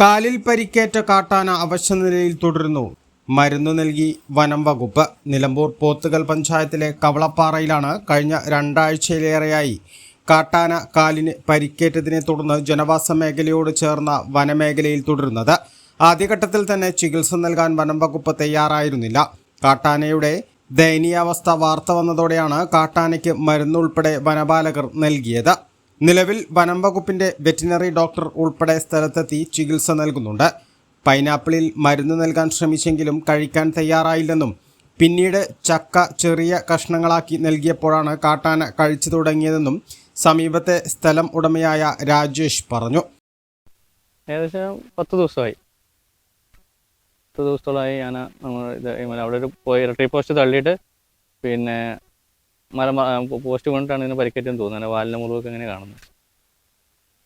കാലിൽ പരിക്കേറ്റ കാട്ടാന അവശനിലയിൽ തുടരുന്നു. മരുന്ന് നൽകി വനം വകുപ്പ്. നിലമ്പൂർ പോത്തുകൽ പഞ്ചായത്തിലെ കവളപ്പാറയിലാണ് കഴിഞ്ഞ രണ്ടാഴ്ചയിലേറെയായി കാട്ടാന കാലിന് പരിക്കേറ്റതിനെ തുടർന്ന് ജനവാസ മേഖലയോട് ചേർന്ന വനമേഖലയിൽ തുടരുന്നത്. ആദ്യഘട്ടത്തിൽ തന്നെ ചികിത്സ നൽകാൻ വനം വകുപ്പ് തയ്യാറായിരുന്നില്ല. കാട്ടാനയുടെ ദയനീയാവസ്ഥ വാർത്ത വന്നതോടെയാണ് കാട്ടാനയ്ക്ക് മരുന്നുൾപ്പെടെ വനപാലകർ നൽകിയത്. നിലവിൽ വനം വകുപ്പിന്റെ വെറ്റിനറി ഡോക്ടർ ഉൾപ്പെടെ സ്ഥലത്തെത്തി ചികിത്സ നൽകുന്നുണ്ട്. പൈനാപ്പിളിൽ മരുന്ന് നൽകാൻ ശ്രമിച്ചെങ്കിലും കഴിക്കാൻ തയ്യാറായില്ലെന്നും പിന്നീട് ചക്ക ചെറിയ കഷ്ണങ്ങളാക്കി നൽകിയപ്പോഴാണ് കാട്ടാന കഴിച്ചു തുടങ്ങിയതെന്നും സമീപത്തെ സ്ഥലം ഉടമയായ രാജേഷ് പറഞ്ഞു. ഏകദേശം പത്ത് ദിവസമായി. പത്ത് ദിവസത്തോളമായി ഞാൻ നമ്മൾ ഇത് അവിടെ ഒരു പോയി ഇലക്ട്രി പോസ്റ്റ് തള്ളിയിട്ട് പിന്നെ പോസ്റ്റ് കൊണ്ടിട്ടാണ് ഇതിന് പരിക്കേറ്റെന്ന് തോന്നുന്നത് വാലിന്റെ മുറിവൊക്കെ ഇങ്ങനെ കാണുന്നത്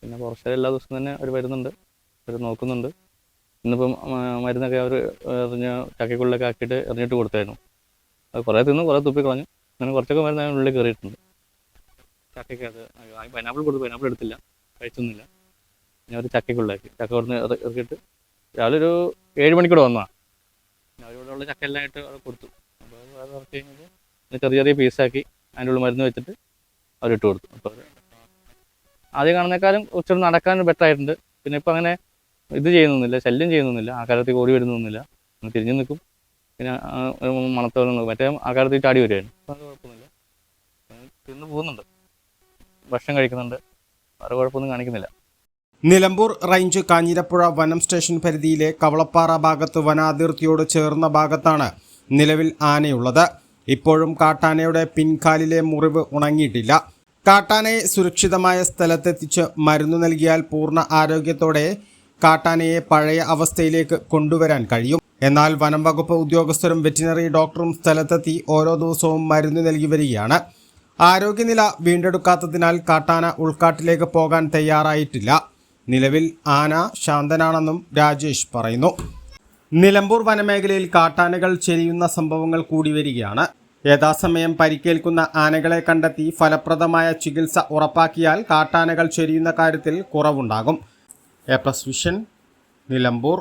പിന്നെ കുറച്ച് എല്ലാ ദിവസവും തന്നെ അവർ വരുന്നുണ്ട്. അവർ നോക്കുന്നുണ്ട്. ഇന്നിപ്പം മരുന്നൊക്കെ അവർ എറിഞ്ഞ ചക്കക്കുള്ളിലൊക്കെ ആക്കിയിട്ട് എറിഞ്ഞിട്ട് കൊടുത്തായിരുന്നു. അത് കുറേ തിന്നു കുറേ തുപ്പി കളഞ്ഞു അങ്ങനെ കുറച്ചൊക്കെ മരുന്ന് അതിന്റെ ഉള്ളിൽ കയറിയിട്ടുണ്ട്. ചക്കയ്ക്ക് അത് പൈനാപ്പിൾ കൊടുത്തു പൈനാപ്പിൾ എടുത്തില്ല. കഴിച്ചൊന്നുമില്ല. ഞാൻ ഒരു ചക്കയ്ക്കുള്ളാക്കി ചക്ക കൊടുത്ത് ഇറക്കിയിട്ട് രാവിലെ ഒരു ഏഴ് മണിക്കൂടെ വന്നതാണ് ഞാൻ ഉള്ള ചക്കയെല്ലാം ആയിട്ട് കൊടുത്തു. അപ്പോൾ അത് ഇറക്കി കഴിഞ്ഞപ്പോൾ ചെറിയ ചെറിയ പീസാക്കി അതിന്റെ ഉള്ളിൽ മരുന്ന് വെച്ചിട്ട് അവരിട്ട് കൊടുത്തു. അപ്പോൾ ആദ്യം കാണുന്നേക്കാളും കുറച്ചുകൂടി നടക്കാൻ ബെറ്റർ ആയിട്ടുണ്ട്. പിന്നെ ഇപ്പം അങ്ങനെ ഇത് ചെയ്യുന്നൊന്നുമില്ല ശല്യം ചെയ്യുന്നൊന്നുമില്ല. ആകാരത്തിൽ ഓടി വരുന്നൊന്നുമില്ല. തിരിഞ്ഞു നിൽക്കും. പിന്നെ മണത്തോളം നിൽക്കും. മറ്റേ ആകാരത്തിൽ ചാടി വരുമായിരുന്നു അപ്പം അത് കുഴപ്പമൊന്നുമില്ല. തിന്നു പോകുന്നുണ്ട്. ഭക്ഷണം കഴിക്കുന്നുണ്ട്. വേറെ കുഴപ്പമൊന്നും കാണിക്കുന്നില്ല. നിലമ്പൂർ റേഞ്ച് കാഞ്ഞിരപ്പുഴ വനം സ്റ്റേഷൻ പരിധിയിലെ കവളപ്പാറ ഭാഗത്ത് വനാതിർത്തിയോട് ചേർന്ന ഭാഗത്താണ് നിലവിൽ ആനയുള്ളത്. ഇപ്പോഴും കാട്ടാനയുടെ പിൻകാലിലെ മുറിവ് ഉണങ്ങിയിട്ടില്ല. കാട്ടാനയെ സുരക്ഷിതമായ സ്ഥലത്തെത്തിച്ച് മരുന്ന് നൽകിയാൽ പൂർണ ആരോഗ്യത്തോടെ കാട്ടാനയെ പഴയ അവസ്ഥയിലേക്ക് കൊണ്ടുവരാൻ കഴിയും. എന്നാൽ വനം വകുപ്പ് ഉദ്യോഗസ്ഥരും വെറ്റിനറി ഡോക്ടറും സ്ഥലത്തെത്തി ഓരോ ദിവസവും മരുന്ന് നൽകി വരികയാണ്. ആരോഗ്യനില വീണ്ടെടുക്കാത്തതിനാൽ കാട്ടാന ഉൾക്കാട്ടിലേക്ക് പോകാൻ തയ്യാറായിട്ടില്ല. നിലവിൽ ആന ശാന്തനാണെന്നും രാജേഷ് പറയുന്നു. നിലമ്പൂർ വനമേഖലയിൽ കാട്ടാനകൾ ചെരിയുന്ന സംഭവങ്ങൾ കൂടി വരികയാണ്. യഥാസമയം പരിക്കേൽക്കുന്ന ആനകളെ കണ്ടെത്തി ഫലപ്രദമായ ചികിത്സ ഉറപ്പാക്കിയാൽ കാട്ടാനകൾ ചെരിയുന്ന കാര്യത്തിൽ കുറവുണ്ടാകും. A plus vision Nilambur.